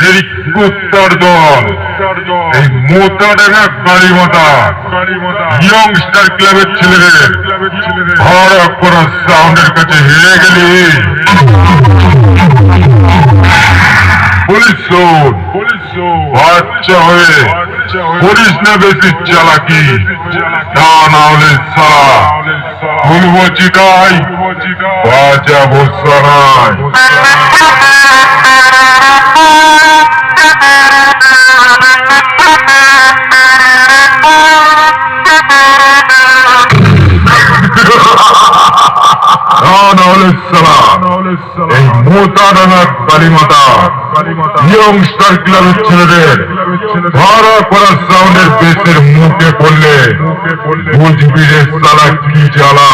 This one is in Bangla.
নিরিকুত্তর দল। এই মোতা ডাঙা কালী মাতা ইয়ংস্টার ক্লাবের ছেলেদের। ভাড়া করা সাউন্ডের কাছে হেরে গেলি। পুলিশ শোন বাচ্চা হয়ে করিস না বেশি চালাকি। তা না হলে সারা বলব চিকাই বাজাবো সারাই। তা এই মোতাদানার কালিমাতা। ইয়ংস্টার ক্লাবের ছেলেদের। ভাড়া করার সাউন্ডের বেসের মুখে পড়লে বুঝবি রে সালা কি জ্বালা।